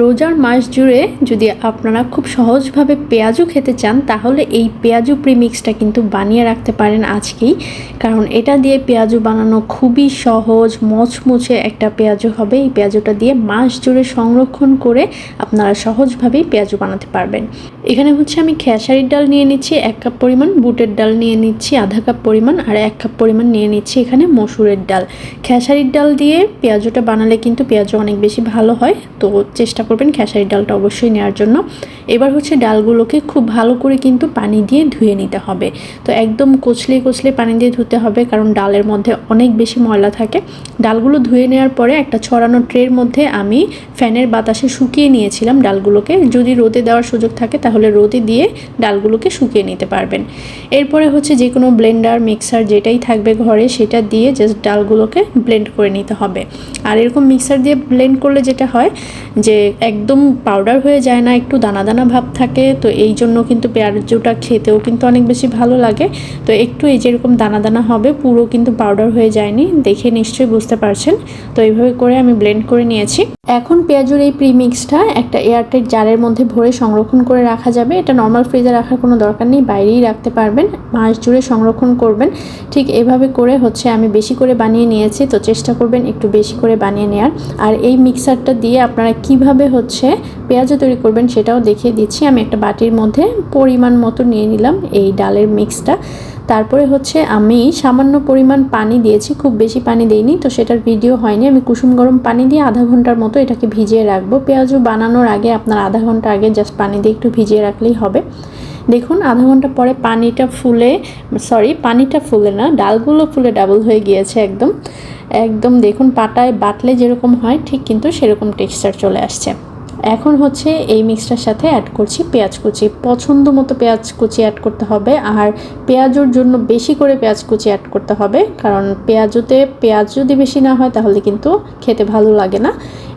রোজার মাস জুড়ে যদি আপনারা খুব সহজভাবে পেঁয়াজু খেতে চান, তাহলে এই পেঁয়াজু প্রিমিক্সটা কিন্তু বানিয়ে রাখতে পারেন আজকেই। কারণ এটা দিয়ে পেঁয়াজু বানানো খুবই সহজ, মচমুচে একটা পেঁয়াজু হবে। এই পেঁয়াজুটা দিয়ে মাস জুড়ে সংরক্ষণ করে আপনারা সহজভাবেই পেঁয়াজু বানাতে পারবেন। এখানে হচ্ছে আমি খেসারির ডাল নিয়ে নিচ্ছি, এক কাপ পরিমাণ, বুটের ডাল নিয়ে নিচ্ছি, আধা কাপ পরিমাণ, আর এক কাপ পরিমাণ নিয়ে নিচ্ছি এখানে মসুরের ডাল। খেসারির ডাল দিয়ে পেঁয়াজুটা বানালে কিন্তু পেঁয়াজু অনেক বেশি ভালো হয়, তো চেষ্টা করবেন খেসারির ডালটা অবশ্যই নেওয়ার জন্য। এবার হচ্ছে ডালগুলোকে খুব ভালো করে কিন্তু পানি দিয়ে ধুয়ে নিতে হবে। তো একদম কচলে কচলে পানি দিয়ে ধুতে হবে কারণ ডালের মধ্যে অনেক বেশি ময়লা থাকে। ডালগুলো ধুয়ে নেওয়ার পরে একটা ছড়ানো ট্রের মধ্যে আমি ফ্যানের বাতাসে শুকিয়ে নিয়েছিলাম ডালগুলোকে। যদি রোদে দেওয়ার সুযোগ থাকে তাহলে রোদে দিয়ে ডালগুলোকে শুকিয়ে নিতে পারবেন। এরপরে হচ্ছে যে কোনো ব্লেন্ডার, মিক্সার যেটাই থাকবে ঘরে সেটা দিয়ে জাস্ট ডালগুলোকে ব্লেন্ড করে নিতে হবে। আর এরকম মিক্সার দিয়ে ব্লেন্ড করলে যেটা হয় যে একদম পাউডার হয়ে যায় না, একটু দানা দানা ভাব থাকে, তো এই জন্য কিন্তু পেঁয়াজুটা খেতেও কিন্তু অনেক বেশি ভালো লাগে। তো একটু এই যেরকম দানা দানা হবে, পুরো কিন্তু পাউডার হয়ে যায়নি, দেখে নিশ্চয়ই বুঝতে পারছেন। তো এইভাবে করে আমি ব্লেন্ড করে নিয়েছি। এখন পেঁয়াজুর এই প্রিমিক্সটা একটা এয়ারটাইট জারের মধ্যে ভরে সংরক্ষণ করে রাখা যাবে। এটা নর্মাল ফ্রিজে রাখার কোনো দরকার নেই, বাইরেই রাখতে পারবেন, মাস জুড়ে সংরক্ষণ করবেন। ঠিক এভাবে করে হচ্ছে আমি বেশি করে বানিয়ে নিয়েছি, তো চেষ্টা করবেন একটু বেশি করে বানিয়ে নেওয়ার আর এই মিক্সারটা দিয়ে আপনারা কীভাবে হচ্ছে পেঁয়াজও তৈরি করবেন সেটাও দেখিয়ে দিচ্ছি। আমি একটা বাটির মধ্যে পরিমাণ মতো নিয়ে নিলাম এই ডালের মিক্সটা। তারপরে হচ্ছে আমি সামান্য পরিমাণ পানি দিয়েছি, খুব বেশি পানি দেইনি, তো সেটার ভিডিও হয়নি। আমি কুসুম গরম পানি দিয়ে আধা ঘণ্টার মতো এটাকে ভিজিয়ে রাখব। পেঁয়াজও বানানোর আগে, আপনার আধা ঘণ্টা আগে জাস্ট পানি দিয়ে একটু ভিজিয়ে রাখলেই হবে। দেখুন, আধা ঘণ্টা পরে পানিটা ফুলে সরি পানিটা ফুলে না, ডালগুলো ফুলে ডাবল হয়ে গিয়েছে একদম। একদম দেখুন, পাটায় বাটলে যেরকম হয়, ঠিক কিন্তু সেরকম টেক্সচার চলে আসছে। এখন হচ্ছে এই মিক্সটার সাথে অ্যাড করছি পেঁয়াজ কুচি। পছন্দ মতো পেঁয়াজ কুচি অ্যাড করতে হবে, আর পেঁয়াজুর জন্য বেশি করে পেঁয়াজ কুচি অ্যাড করতে হবে, কারণ পেঁয়াজুতে, পেঁয়াজ যদি বেশি না হয়, তাহলে কিন্তু খেতে ভালো লাগে না।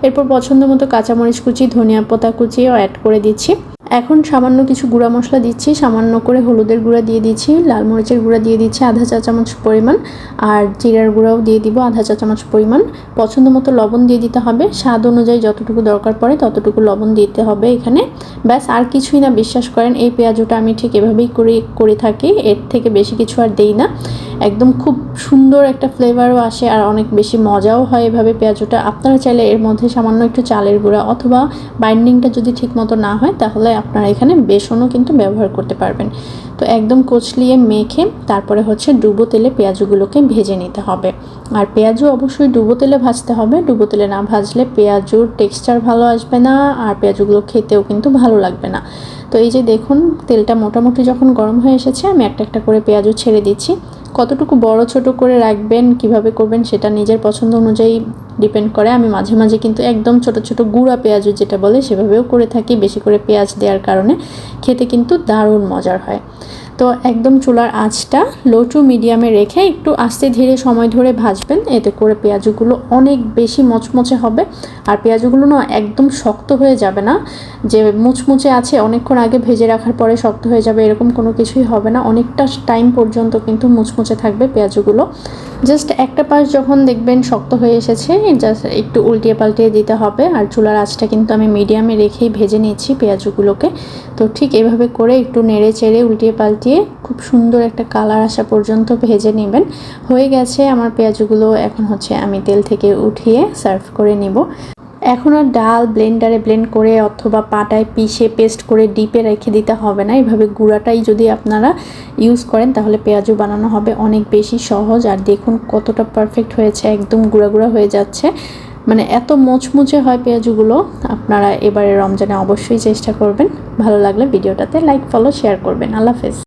এরপর পছন্দ মতো কাঁচামরিচ কুচি, ধনিয়া পাতা কুচিও অ্যাড করে দিচ্ছি। এখন সামান্য কিছু গুঁড়া মশলা দিচ্ছি, সামান্য করে হলুদের গুঁড়া দিয়ে দিচ্ছি, লাল মরিচের গুঁড়া দিয়ে দিচ্ছি আধা চা চামচ পরিমাণ, আর জিরার গুঁড়াও দিয়ে দিব আধা চা চামচ পরিমাণ। পছন্দ মতো লবণ দিয়ে দিতে হবে, স্বাদ অনুযায়ী যতটুকু দরকার পড়ে ততটুকু লবণ দিতে হবে এখানে। ব্যাস, আর কিছুই না, বিশ্বাস করেন, এই পেঁয়াজটা আমি ঠিক এভাবেই করে করে থাকি, এর থেকে বেশি কিছু আর দেই না। একদম খুব সুন্দর একটা ফ্লেভারও আসে, আর অনেক বেশি মজাও হয় এভাবে পেঁয়াজটা। আপনারা চাইলে এর মধ্যে সামান্য একটু চালের গুঁড়া অথবা বাইন্ডিংটা যদি ঠিক মতো না হয়, তাহলে আপনারা এখানে বেসনও কিন্তু ব্যবহার করতে পারবেন। তো একদম কচলিয়ে মেখে তারপরে হচ্ছে ডুবো তেলে পেঁয়াজগুলোকে ভেজে নিতে হবে। আর পেঁয়াজও অবশ্যই ডুবো তেলে ভাজতে হবে। ডুবো তেলে না ভাজলে পেঁয়াজুর টেক্সচার ভালো আসবে না, আর পেঁয়াজগুলো খেতেও কিন্তু ভালো লাগবে না। তো এই যে দেখুন, তেলটা মোটামুটি যখন গরম হয়ে এসেছে, আমি একটা একটা করে পেঁয়াজও ছেড়ে দিচ্ছি। কতটুকু বড় ছোট করে রাখবেন, কীভাবে করবেন সেটা নিজের পছন্দ অনুযায়ী ডিপেন্ড করে। আমি মাঝে মাঝে কিন্তু একদম ছোট ছোট গুঁড়া পেঁয়াজও যেটা বলে সেভাবেও করে থাকি, বেশি করে পেঁয়াজ দেওয়ার কারণে। খেতে কিন্তু দারুণ মজার হয়। তো একদম চুলার আঁচটা লো টু মিডিয়ামে রেখে একটু আস্তে ধীরে সময় ধরে ভাজবেন। এতে করে পেঁয়াজগুলো অনেক বেশি মচমচে হবে। আর পেঁয়াজগুলো না একদম শক্ত হয়ে যাবে না। যে মুচমুচে আছে অনেকক্ষণ আগে ভেজে রাখার পরে শক্ত হয়ে যাবে, এরকম কোনো কিছুই হবে না। অনেকটা টাইম পর্যন্ত কিন্তু মুচমুচে থাকবে পেঁয়াজগুলো। জাস্ট একটা পাশ যখন দেখবেন শক্ত হয়ে এসেছে জাস্ট একটু উল্টিয়ে পাল্টিয়ে দিতে হবে। আর চুলার আঁচটা কিন্তু আমি মিডিয়ামে রেখেই ভেজে নিচ্ছি পেঁয়াজগুলোকে। তো ঠিক এভাবে করে একটু নেড়ে চেড়ে উল্টিয়ে পাল্টিয়ে খুব সুন্দর একটা কালার আসা পর্যন্ত ভেজে নেবেন। হয়ে গেছে আমার পেঁয়াজগুলো এখন হচ্ছে আমি তেল থেকে উঠিয়ে সার্ভ করে নিব। এখন আর ডাল ব্লেন্ডারে ব্লেন্ড করে অথবা পাটায় পিষে পেস্ট করে ডিপে রেখে দিতে হবে না। এভাবে গুঁড়াটাই যদি আপনারা ইউজ করেন, তাহলে পেঁয়াজও বানানো হবে অনেক বেশি সহজ। আর দেখুন কতটা পারফেক্ট হয়েছে, একদম গুঁড়া গুঁড়া হয়ে যাচ্ছে। মানে এত মুচমুচে হয় পেঁয়াজগুলো, আপনারা এবারে রমজানে অবশ্যই চেষ্টা করবেন। ভালো লাগলে ভিডিওটাতে লাইক, ফলো, শেয়ার করবেন। আল্লাহ হাফেজ।